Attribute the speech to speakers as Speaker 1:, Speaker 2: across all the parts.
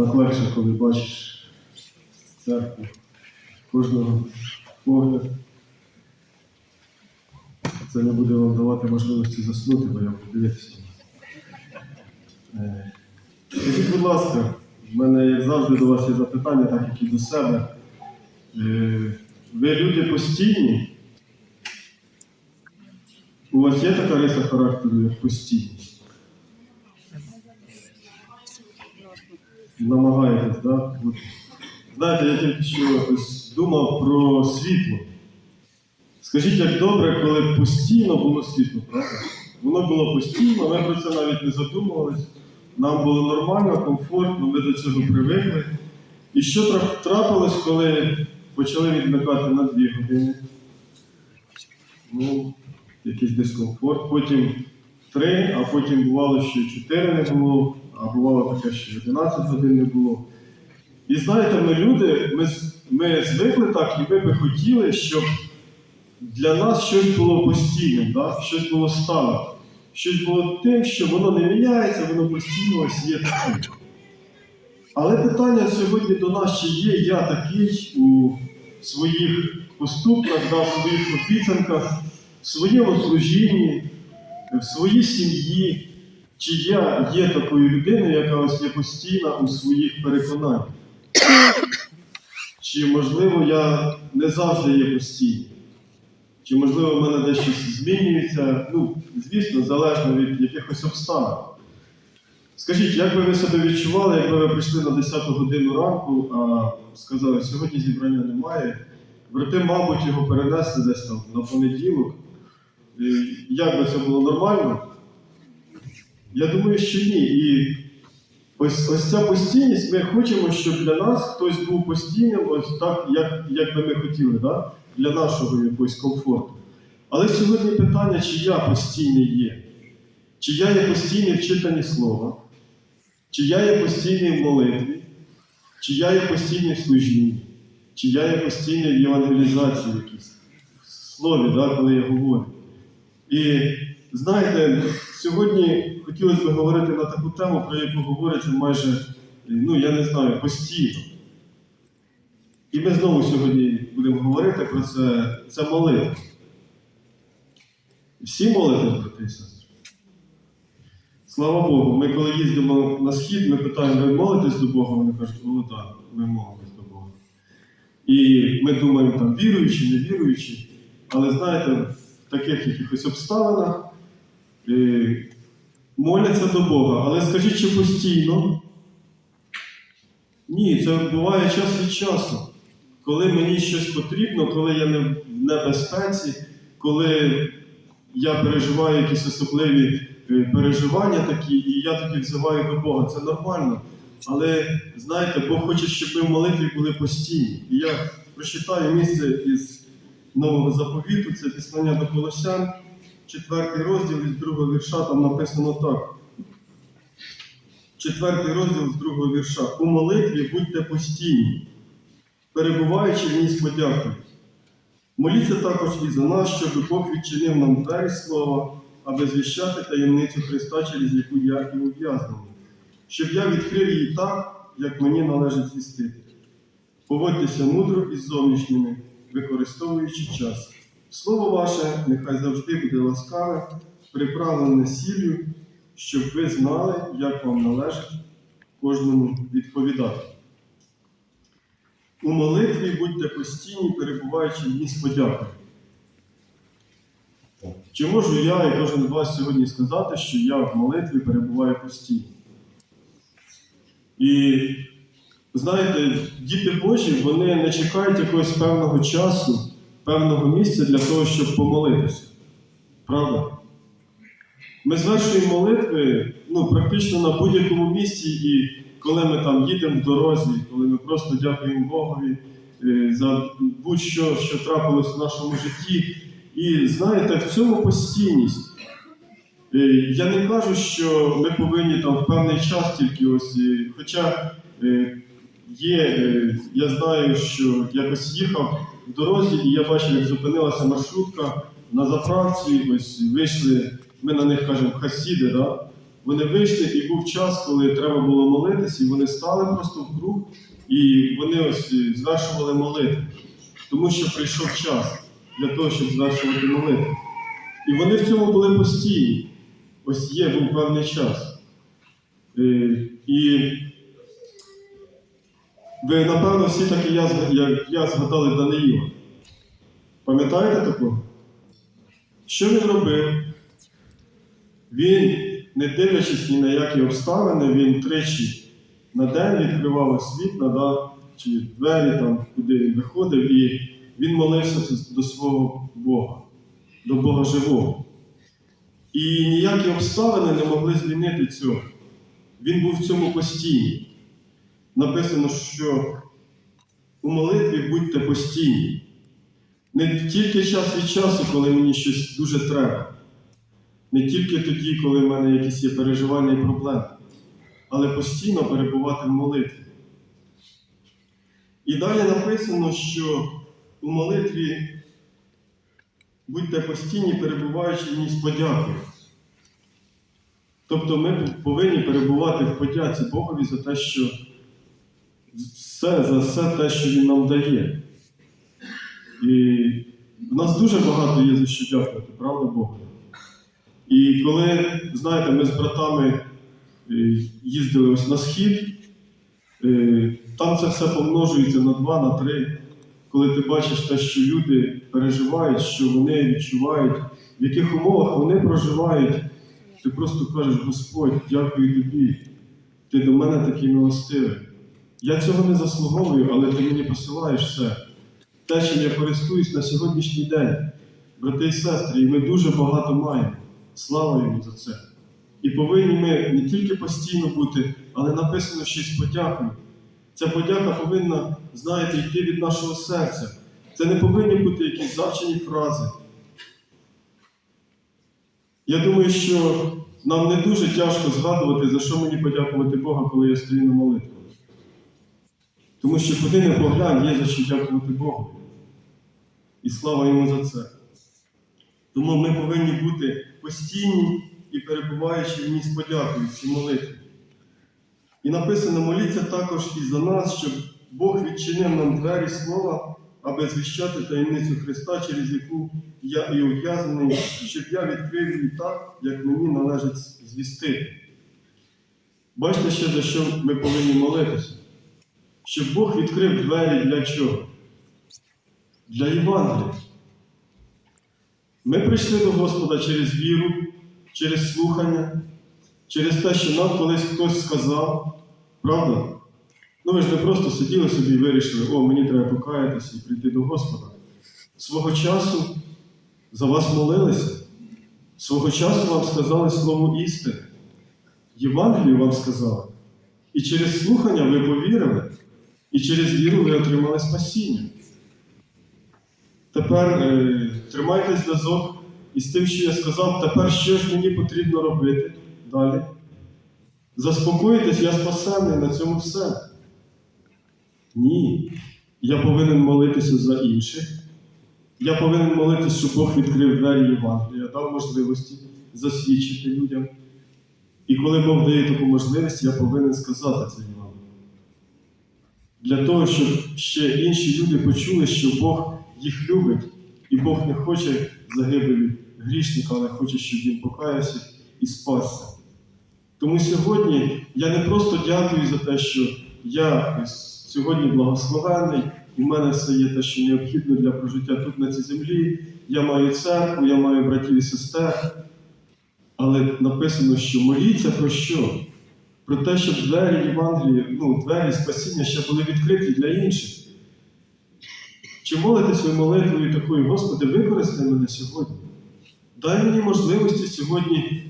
Speaker 1: Так легше, коли бачиш церкву кожного погляд. Це не буде вам давати можливості заснути, бо я буду дивитися. Е, Скажіть, будь ласка, в мене, як завжди, до вас є запитання, так як і до себе. Е, Ви люди постійні? У вас є така риса характеру, як постійність? Намагаєтесь. Да? Знаєте, я тільки що ось думав про світло. Скажіть, як добре, коли постійно було світло, правда? Воно було постійно, ми про це навіть не задумувались. Нам було нормально, комфортно, ми до цього привикли. І що трапилось, коли почали відмикати на дві години? Ну, якийсь дискомфорт. Потім три, а потім бувало, що чотири не було, а бувало таке, що 11 годин не було. І знаєте, ми люди, ми, ми звикли так, і ми би хотіли, щоб для нас щось було постійним, да? щось було сталим. Щось було тим, що воно не міняється, воно постійно ось є таким. Але питання сьогодні до нас, чи є я такий у своїх поступках, да, в своїх обіцянках, в своєму служінні, в своїй сім'ї, чи я є такою людиною, яка ось є постійна у своїх переконаннях. Чи, можливо, я не завжди є постійним? Чи, можливо, в мене дещо змінюється? Ну, звісно, залежно від якихось обставин. Скажіть, як би ви себе відчували, якби ви прийшли на 10 годину ранку, а сказали, сьогодні зібрання немає, брати, мабуть, його перенесли десь там на понеділок. Як би це було нормально? Я думаю, що ні. І ось, ось ця постійність, ми хочемо, щоб для нас хтось був постійним, ось так, як, як би ми хотіли, да? для нашого якогось комфорту. Але сьогодні питання, чи я постійний є, чи я є постійний в читанні слова, чи я є постійний в молитві, чи я є постійний в служінні, чи я є постійний в євангелізації якійсь, в слові, да, коли я говорю. І знаєте, сьогодні хотілося б говорити на таку тему, про яку говориться майже, ну я не знаю, постійно. І ми знову сьогодні будемо говорити про це, це молитва. Всі молитесь, брати і сестри? Слава Богу, ми коли їздимо на схід, ми питаємо, ви молитесь до Бога? Вони кажуть, о, так, ми молимось до Бога. І ми думаємо, там, віруючі, не віруючі, але знаєте, в таких якихось обставинах моляться до Бога. Але скажіть, чи постійно? Ні, це буває час від часу. Коли мені щось потрібно, коли я не в небезпеці, коли я переживаю якісь особливі е, переживання такі, і я тоді взиваю до Бога. Це нормально. Але знаєте, Бог хоче, щоб ми в молитві були постійні. І я прочитаю місце із нового заповіту, це післання до Колосян, четвертий розділ із другого вірша, там написано так. Четвертий розділ з другого вірша. У молитві будьте постійні, перебуваючи в ній з подякою. Моліться також і за нас, щоб Бог відчинив нам двері слова, аби звіщати таємницю Христа, через яку я і ув'язнений, щоб я відкрив її так, як мені належить звістити. Поводьтеся мудро із зовнішніми, використовуючи час. Слово ваше нехай завжди буде ласкаве, приправлене сіллю, щоб ви знали, як вам належить кожному відповідати. У молитві будьте постійні, перебуваючи в ній з подякою. Чи можу я і кожен з вас сьогодні сказати, що я в молитві перебуваю постійно? І знаєте, діти Божі, вони не чекають якогось певного часу, певного місця для того, щоб помолитися. Правда? Ми звершуємо молитви ну, практично на будь-якому місці, і коли ми там їдемо в дорозі, коли ми просто дякуємо Богові е, за будь-що, що трапилось в нашому житті. І знаєте, в цьому постійність. Е, Я не кажу, що ми повинні там в певний час тільки ось. е, Хоча є, я знаю, що якось їхав в дорозі, і я бачив, як зупинилася маршрутка на заправці, ось вийшли, ми на них кажемо хасіди, да? вони вийшли, і був час, коли треба було молитися, і вони стали просто в круг, і вони ось звершували молитву. Тому що прийшов час для того, щоб звершувати молитву. І вони в цьому були постійні. Ось є, був певний час. Е, І ви, напевно, всі так і я, як я згадали Даниїла. Пам'ятаєте такого? Що він робив? Він, не дивлячись ні на які обставини, він тричі на день відкривав ось вікна, да, чи двері, там, куди він виходив, і він молився до свого Бога, до Бога живого. І ніякі обставини не могли змінити цього. Він був в цьому постійний. Написано, що у молитві будьте постійні. Не тільки час від часу, коли мені щось дуже треба. Не тільки тоді, коли в мене якісь є переживання і проблеми, але постійно перебувати в молитві. І далі написано, що у молитві будьте постійні, перебуваючи в ній з подякою. Тобто ми повинні перебувати в подяці Богові за те, що все, за все те, що Він нам дає. І в нас дуже багато є за що дякувати, правда Богу? І коли, знаєте, ми з братами е, їздили ось на схід, е, там це все помножується на два, на три. Коли ти бачиш те, що люди переживають, що вони відчувають, в яких умовах вони проживають, ти просто кажеш, Господь, дякую тобі. Ти до мене такий милостивий. Я цього не заслуговую, але ти мені посилаєш все. Те, чим я користуюсь на сьогоднішній день, брати і сестри, і ми дуже багато маємо. Слава йому за це. І повинні ми не тільки постійно бути, але написано щось подякою. Ця подяка повинна, знаєте, йти від нашого серця. Це не повинні бути якісь завчені фрази. Я думаю, що нам не дуже тяжко згадувати, за що мені подякувати Бога, коли я стою на молитві. Тому що не поглянь, є за що дякувати Богу. І слава йому за це. Тому ми повинні бути постійні і перебуваючи в ній з подякою в цій молитві. І написано, моліться також і за нас, щоб Бог відчинив нам двері слова, аби звіщати таємницю Христа, через яку я і ув'язнений, щоб я відкрив її так, як мені належить звістити. Бачите ще, за що ми повинні молитися? Щоб Бог відкрив двері для чого? Для Євангелія. Ми прийшли до Господа через віру, через слухання, через те, що нам колись хтось сказав, правда? Ну ви ж не просто сиділи собі і вирішили, о, мені треба покаятися і прийти до Господа. Свого часу за вас молилися, свого часу вам сказали слово істини, Євангелію вам сказали. І через слухання ви повірили, і через віру ви отримали спасіння. Тепер е, тримайте зв'язок із тим, що я сказав, тепер що ж мені потрібно робити далі. Заспокоїтесь, я спасений, на цьому все. Ні. Я повинен молитися за інших. Я повинен молитися, щоб Бог відкрив двері Євангелія, дав можливості засвідчити людям. І коли Бог дає таку можливість, я повинен сказати це. Для того, щоб ще інші люди почули, що Бог їх любить, і Бог не хоче загибелі грішника, але хоче, щоб він покаявся і спасся. Тому сьогодні я не просто дякую за те, що я сьогодні благословений, і в мене все є те, що необхідно для прожиття тут на цій землі. Я маю церкву, я маю братів і сестер. Але написано, що моліться про що? Про те, щоб двері Євангелії, ну, двері спасіння ще були відкриті для інших. Чи молитесь ви молитвою такою, Господи, використай мене сьогодні? Дай мені можливості сьогодні,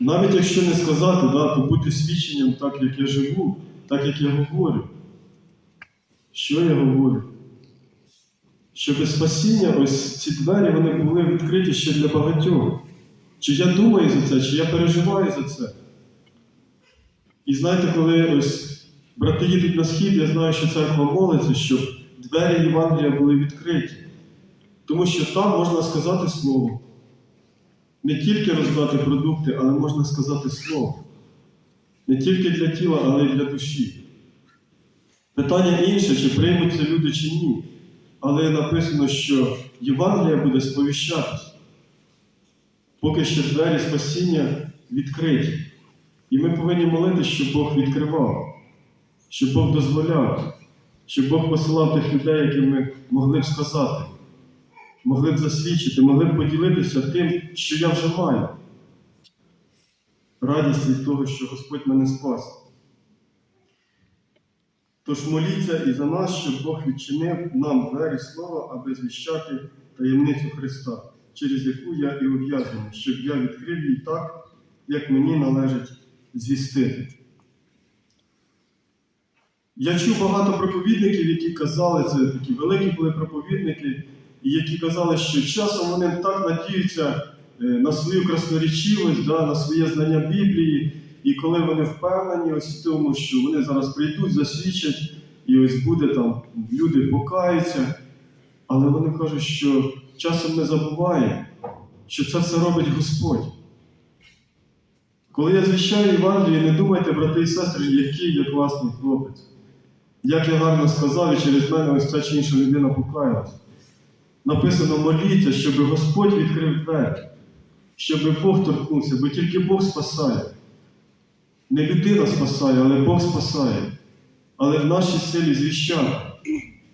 Speaker 1: навіть якщо не сказати, да, то бути свідченням так, як я живу, так, як я говорю. Що я говорю? Щоб спасіння, ось ці двері вони були відкриті ще для багатьох. Чи я думаю за це, чи я переживаю за це? І знаєте, коли ось брати їдуть на схід, я знаю, що церква молиться, щоб двері Євангелія були відкриті. Тому що там можна сказати слово. не тільки роздати продукти, але можна сказати слово. Не тільки для тіла, але й для душі. Питання інше, чи приймуть це люди чи ні. Але написано, що Євангелія буде сповіщатись, поки ще двері спасіння відкриті. І ми повинні молитися, щоб Бог відкривав, щоб Бог дозволяв, щоб Бог посилав тих людей, яким ми могли б сказати, могли б засвідчити, могли б поділитися тим, що я вже маю. Радість від того, що Господь мене спас. Тож моліться і за нас, щоб Бог відчинив нам двері слова, аби звіщати таємницю Христа, через яку я і ув'язнений, щоб я відкрив її так, як мені належить звістити. Я чув багато проповідників, які казали, це такі великі були проповідники, і які казали, що часом вони так надіються е, на свою красноречивість, да, на своє знання Біблії, і коли вони впевнені ось в тому, що вони зараз прийдуть, засвідчать, і ось буде там, люди покаються, але вони кажуть, що часом не забуває, що це все робить Господь. Коли я звіщаю Євангеліє, не думайте, брати і сестри, який я класний хлопець. Як я гарно сказав, і через мене ось ця чи інша людина покаялась. Написано моліться, щоб Господь відкрив двері, щоб Бог торкнувся, бо тільки Бог спасає. Не людина спасає, але Бог спасає. Але в нашій силі звіщати,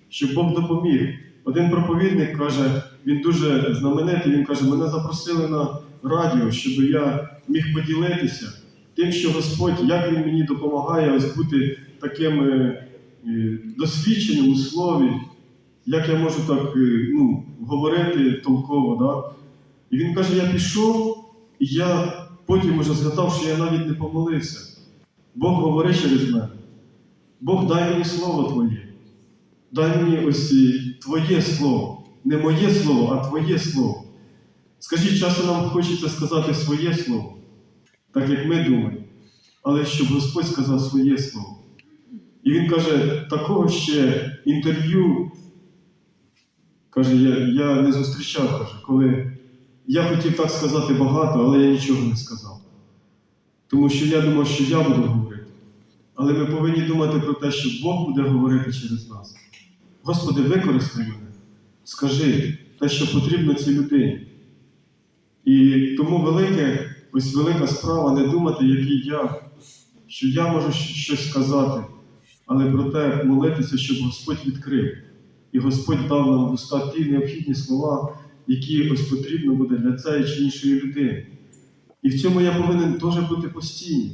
Speaker 1: щоб Бог допоміг. Один проповідник каже, він дуже знаменитий, він каже, мене запросили на радіо, щоб я міг поділитися тим, що Господь, як Він мені допомагає ось бути таким е, е, досвідченим у слові, як я можу так е, ну, говорити толково. Да? І він каже, я пішов, і я потім уже згадав, що я навіть не помолився. Бог говорить через мене. Бог дай мені слово Твоє. Дай мені ось Твоє слово. Не моє слово, а Твоє слово. Скажіть, часом нам хочеться сказати своє слово, так як ми думаємо, але щоб Господь сказав своє слово. І він каже, такого ще інтерв'ю, каже, я, я не зустрічав, каже, коли я хотів так сказати багато, але я нічого не сказав. Тому що я думав, що я буду говорити. Але ми повинні думати про те, що Бог буде говорити через нас. Господи, використай мене, скажи те, що потрібно цій людині. І тому велике, ось велика справа не думати, який я, що я можу щось сказати, але про те молитися, щоб Господь відкрив. І Господь дав нам в уста ті необхідні слова, які ось потрібно буде для цієї чи іншої людини. І в цьому я повинен теж бути постійним.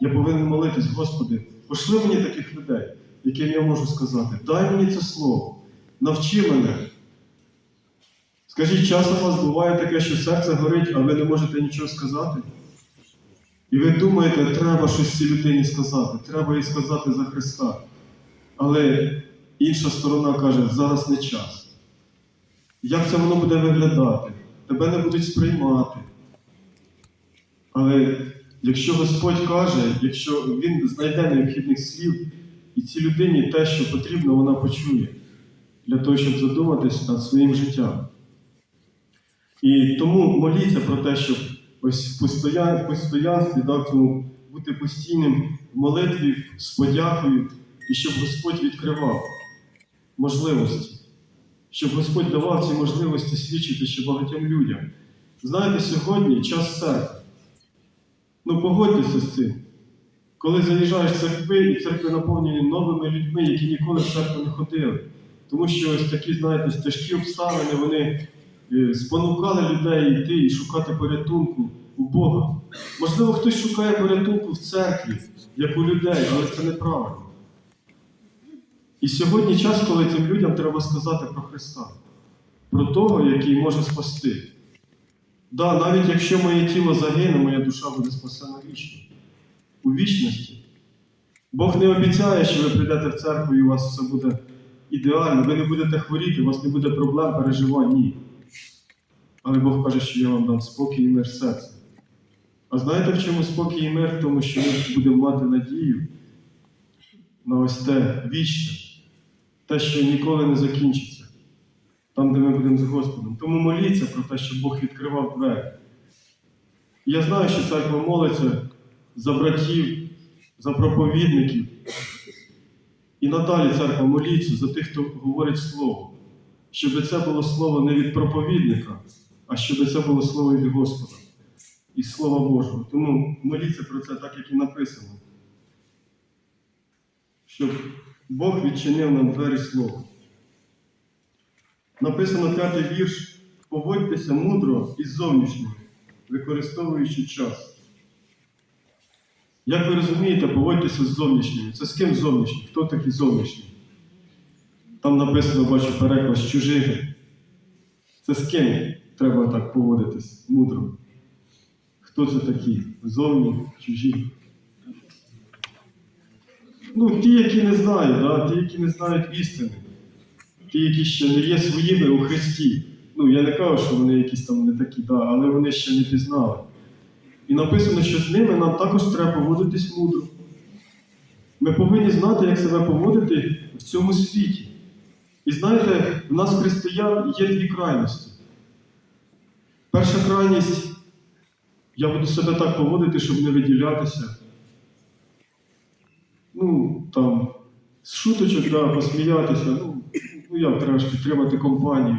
Speaker 1: Я повинен молитись, Господи, пошли мені таких людей, яким я можу сказати, дай мені це слово, навчи мене. Скажіть, часом у вас буває таке, що серце горить, а ви не можете нічого сказати? І ви думаєте, треба щось цій людині сказати, треба їй сказати за Христа. Але інша сторона каже, зараз не час. Як це воно буде виглядати? Тебе не будуть сприймати. Але якщо Господь каже, якщо Він знайде необхідних слів, і цій людині те, що потрібно, вона почує для того, щоб задуматись над своїм життям. І тому моліться про те, щоб ось в постоян- в постоянстві да, в бути постійним в молитві з подякою, і щоб Господь відкривав можливості, щоб Господь давав ці можливості свідчити ще багатьом людям. Знаєте, сьогодні час церкви. Ну погодьтеся з цим. Коли заїжджаєш в церкви, і церкви наповнені новими людьми, які ніколи в церкву не ходили. Тому що ось такі, знаєте, тяжкі обставини, вони спонукали людей йти і шукати порятунку у Бога. Можливо, хтось шукає порятунку в церкві, як у людей, але це неправильно. І сьогодні час, коли цим людям треба сказати про Христа, про того, який може спасти. Да, навіть якщо моє тіло загине, моя душа буде спасена вічно. У вічності. Бог не обіцяє, що ви прийдете в церкву і у вас все буде ідеально, ви не будете хворіти, у вас не буде проблем, переживань, ні. Але Бог каже, що я вам дам спокій і мир серця. А знаєте, в чому спокій і мир? В тому, що ми будемо мати надію на ось те вічне, те, що ніколи не закінчиться, там, де ми будемо з Господом. Тому моліться про те, щоб Бог відкривав двері. Я знаю, що церква молиться за братів, за проповідників. І надалі церква моліться за тих, хто говорить слово, щоб це було слово не від проповідника, а щоб це було слово від Господа і Слова Божого. Тому моліться про це так, як і написано. Щоб Бог відчинив нам двері слова. Написано п'ятий вірш. Поводьтеся мудро і зовнішньо, використовуючи час. Як ви розумієте, поводьтеся з зовнішніми. Це з ким зовнішній? Хто такий зовнішній? Там написано, бачу, переклад з чужими. Це з ким треба так поводитись мудро? Хто це такі? Зовні, чужі? Ну, ті, які не знають, да? ті, які не знають істини, ті, які ще не є своїми у Христі. Ну, я не кажу, що вони якісь там не такі, да, але вони ще не пізнали. І написано, що з ними нам також треба поводитись мудро. Ми повинні знати, як себе поводити в цьому світі. І знаєте, в нас, християн, є дві крайності. Перша крайність я буду себе так поводити, щоб не виділятися. Ну, там, з шуточок, да, посміятися, ну, ну як треба ж підтримати компанію.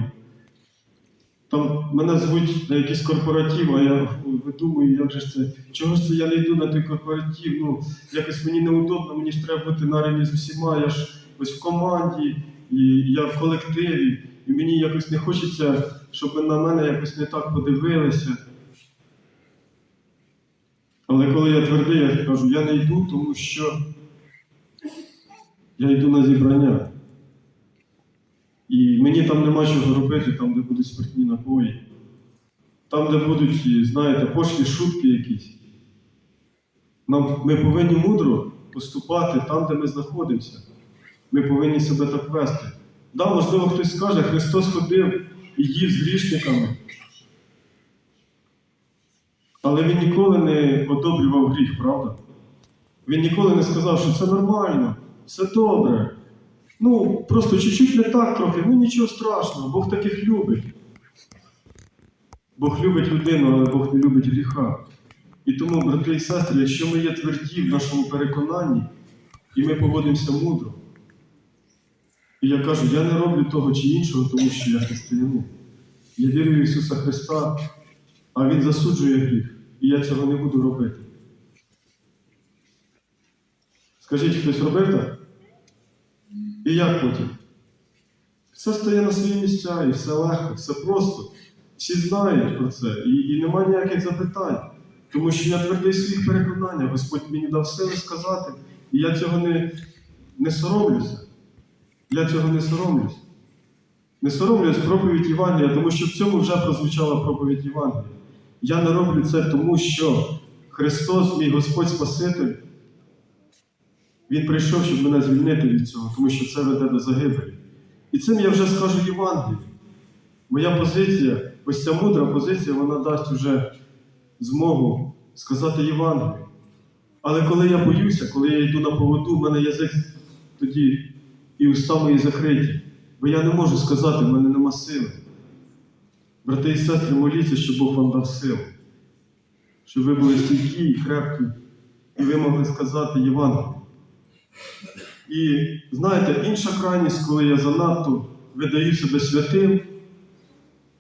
Speaker 1: Там мене звуть на якийсь корпоратив, а я видумую, як же ж це, чого ж це я не йду на той корпоратив, ну, якось мені неудобно, мені ж треба бути на рівні з усіма, я ж ось в команді, і я в колективі, і мені якось не хочеться, щоб на мене якось не так подивилися. Але коли я твердий, я кажу, я не йду, тому що я йду на зібрання. І мені там нема чого робити, там, де будуть спиртні напої, там, де будуть, знаєте, пошлі шутки якісь. Нам, ми повинні мудро поступати там, де ми знаходимося. Ми повинні себе так вести. Да, можливо, хтось скаже, Христос ходив і їв з грішниками. Але Він ніколи не одобрював гріх, правда? Він ніколи не сказав, що це нормально, все добре. Ну, просто чуть-чуть не так трохи, ну нічого страшного, Бог таких любить. Бог любить людину, але Бог не любить гріха. І тому, брати і сестри, якщо ми є тверді в нашому переконанні, і ми поводимося мудро, і я кажу, я не роблю того чи іншого, тому що я християнин. Я вірю в Ісуса Христа, а Він засуджує гріх, і я цього не буду робити. Скажіть, хтось робив так? І як потім? Все стає на свої місця, і все легко, все просто. Всі знають про це, і, і немає ніяких запитань. Тому що я твердий своїх переконаннях, Господь мені дав сили сказати, і я цього не, не соромлюся. Я цього не соромлюся. Не соромлюсь проповідь Євангелія, тому що в цьому вже прозвучала проповідь Євангелія. Я не роблю це тому, що Христос, мій Господь Спаситель, Він прийшов, щоб мене звільнити від цього, тому що це веде до загибелі. І цим я вже скажу Євангелію. Моя позиція, ось ця мудра позиція, вона дасть вже змогу сказати Євангелію. Але коли я боюся, коли я йду на поводу, в мене язик тоді і уста мої закриті. Бо я не можу сказати, в мене нема сили. Брати і сестри, моліться, щоб Бог вам дав силу. Щоб ви були стійкі і крепкі, і ви могли сказати Євангелію. І знаєте, інша крайність, коли я занадто видаю себе святим,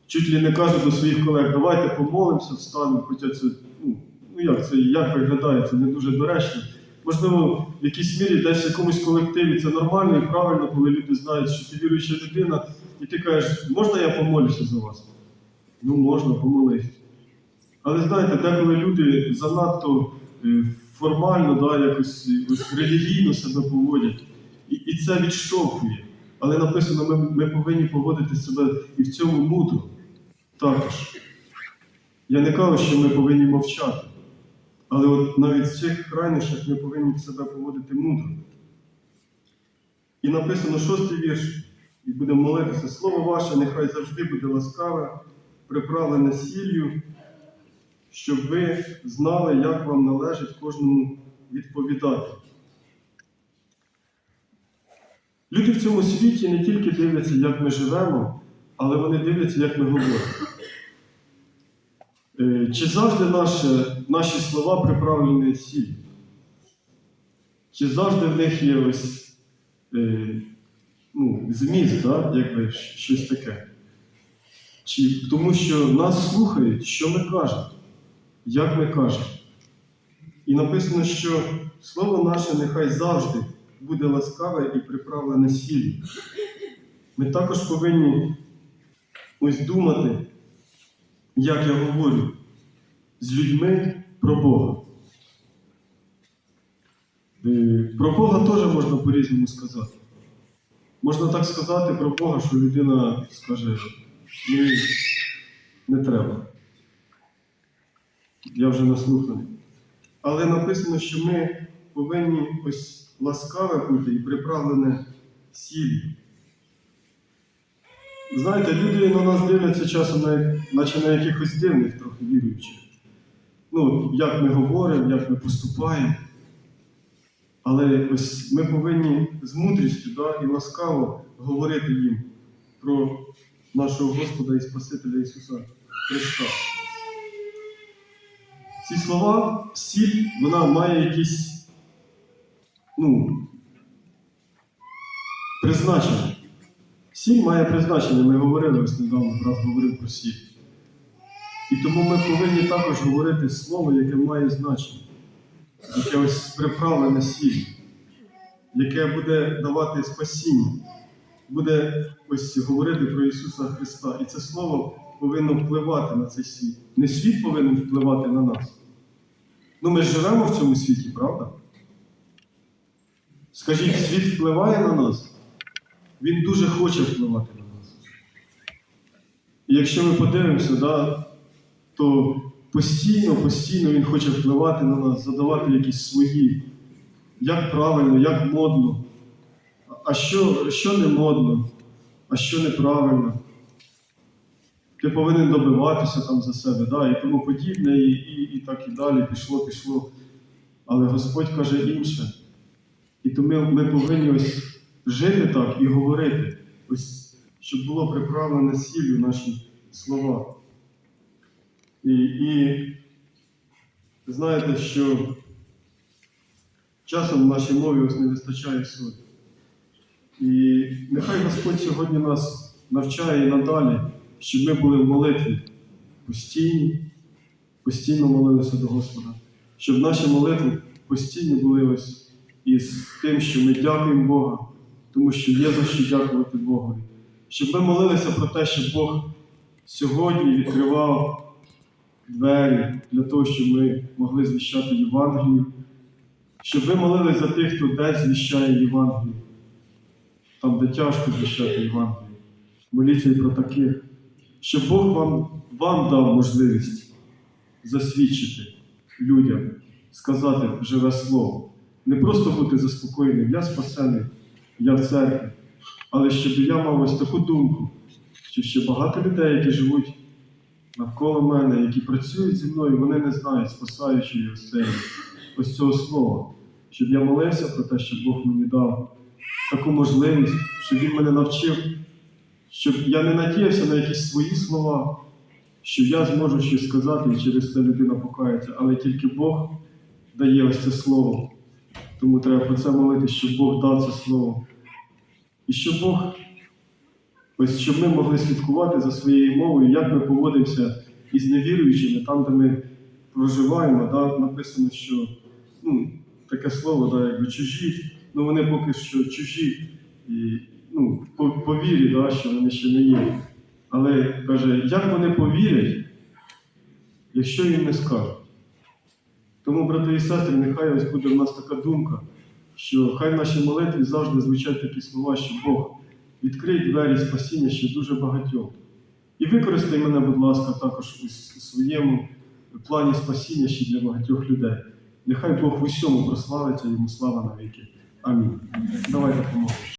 Speaker 1: чуть ли не кажу до своїх колег, давайте помолимося, встанемо, хоча це, ну, ну як це, як виглядає, це не дуже доречно. Можливо, в якійсь мірі десь в якомусь колективі це нормально і правильно, коли люди знають, що ти віруюча людина, і ти кажеш, можна я помолюся за вас? Ну, можна, помолись. Але знаєте, деколи люди занадто е, формально, да, якось ось релігійно себе поводять, і, і це відштовхує. Але написано, ми, ми повинні поводити себе і в цьому мудро також. Я не кажу, що ми повинні мовчати. Але от навіть в цих крайнощах ми повинні себе поводити мудро. І написано шостий вірш, і будемо молитися. Слово ваше нехай завжди буде ласкаве, приправлене сіллю, щоб ви знали, як вам належить кожному відповідати. Люди в цьому світі не тільки дивляться, як ми живемо, але вони дивляться, як ми говоримо. Е, Чи завжди наше, наші слова приправлені сіль? Чи завжди в них є ось е, ну, зміст, да? якби щось таке? Чи тому що нас слухають, що ми кажемо, як ми кажемо? І написано, що слово наше нехай завжди буде ласкаве і приправлене сіллю. Ми також повинні ось думати, як я говорю, з людьми про Бога. Е, Про Бога теж можна по-різному сказати. Можна так сказати про Бога, що людина скаже, мені не треба. Я вже наслуханий. Але написано, що ми повинні ось ласкаве бути і приправлене сіллю. Знаєте, люди на нас дивляться часом, на, наче на якихось дивних трохи віруючих. Ну, як ми говоримо, як ми поступаємо. Але ось ми повинні з мудрістю да, і ласкаво говорити їм про нашого Господа і Спасителя Ісуса Христа. Ці слова, сіль, вона має якісь ну, призначення. Сіль має призначення, ми говорили ось недавно, брат говорив про сіль. І тому ми повинні також говорити слово, яке має значення, яке ось приправлене сіль, яке буде давати спасіння, буде ось говорити про Ісуса Христа. І це слово повинно впливати на цей світ. Не світ повинен впливати на нас. Ну, ми живемо в цьому світі, правда? Скажіть, світ впливає на нас? Він дуже хоче впливати на нас. І якщо ми подивимося, да, то постійно, постійно він хоче впливати на нас, задавати якісь свої, як правильно, як модно, а що, що не модно, а що неправильно. Ти повинен добиватися там за себе, да, і тому подібне, і, і, і так і далі, пішло, пішло. Але Господь каже інше. І тому ми повинні ось жити так і говорити, ось, щоб було приправлене сіллю наші слова. І, і знаєте, що часом в нашій мові ось не вистачає солі. І нехай Господь сьогодні нас навчає і надалі, щоб ми були в молитві постійні, постійно молилися до Господа, щоб наші молитви постійно були ось із тим, що ми дякуємо Бога, тому що є за що дякувати Богові. Щоб ми молилися про те, щоб Бог сьогодні відкривав двері для того, щоб ми могли звіщати Євангелію, щоб ви молились за тих, хто десь звіщає Євангелію, там, де тяжко звіщати Євангелію. Моліться і про таких, щоб Бог вам, вам дав можливість засвідчити людям, сказати живе слово. Не просто бути заспокоєним, я спасений, я в церкві, але щоб я мав ось таку думку, що ще багато людей, які живуть навколо мене, які працюють зі мною, вони не знають, спасаючи ось, цей, ось цього слова. Щоб я молився про те, щоб Бог мені дав таку можливість, щоб Він мене навчив, щоб я не надіявся на якісь свої слова, що я зможу щось сказати і через це людина покається, але тільки Бог дає ось це слово. Тому треба про це молити, щоб Бог дав це слово. І щоб Бог, ось щоб ми могли слідкувати за своєю мовою, як ми поводимося із невіруючими, там, де ми проживаємо, да, написано, що ну, таке слово, да, якби чужі, ну вони поки що чужі, і, ну, по, по вірі, да, що вони ще не є. Але каже, як вони повірять, якщо їм не скажуть. Тому, брати і сестри, нехай ось буде в нас така думка, що хай в нашій молитві завжди звучать такі слова, що Бог відкрий двері спасіння ще дуже багатьом. І використай мене, будь ласка, також у своєму плані спасіння ще для багатьох людей. Нехай Бог в усьому прославиться йому слава навіки. Амінь. Давайте помолимося.